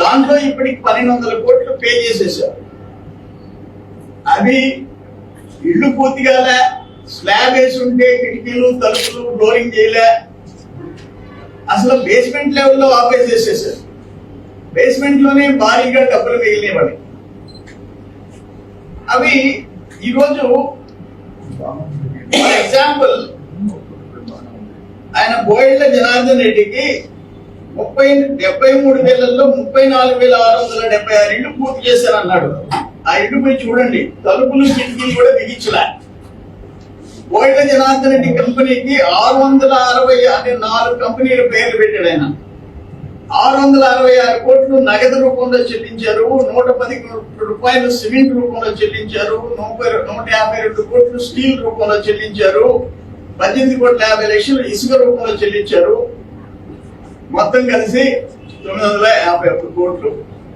దాంట్లో ఇప్పటికి పన్నెండు వందల కోట్లు పే చేసేసారు. అవి ఇల్లు పూర్తిగా స్లాబ్ వేసి ఉంటే కిటికీలు తలుపులు ఫ్లోరింగ్ చేయలే. అసలు బేస్మెంట్ లెవెల్లో ఆపరేట్ చేసేసారు. బేస్మెంట్లోనే భారీగా డబ్బులు మిగిలినవాడి అవి ఈరోజు ఫర్ ఎగ్జాంపుల్ ఆయన బోయిళ్ళ జనార్దన్ రెడ్డికి ముప్పై డెబ్బై మూడు వేలలో ముప్పై నాలుగు వేల ఆరు వందల డెబ్బై ఆరు ఇళ్ళు పూర్తి చేశారన్నాడు ఆ ఇల్లు పోయి చూడండి తలుపులు కిటికీలు కూడా బిగించలే బోయిళ్ళ జనార్దన్ రెడ్డి కంపెనీకి ఆరు వందల అరవై ఆరు నాలుగు కంపెనీల పేర్లు పెట్టాడు ఆయన. ఆరు వందల అరవై ఆరు కోట్లు నగదు రూపంలో చెల్లించారు నూట పది రూపాయలు సిమెంట్ రూపంలో చెల్లించారు నూపై నూట యాభై రెండు కోట్లు స్టీల్ రూపంలో చెల్లించారు పద్దెనిమిది కోట్ల యాభై లక్షలు ఇసుక రూపంలో చెల్లించారు మొత్తం కలిసి తొమ్మిది వందల యాభై ఒక్క కోట్లు.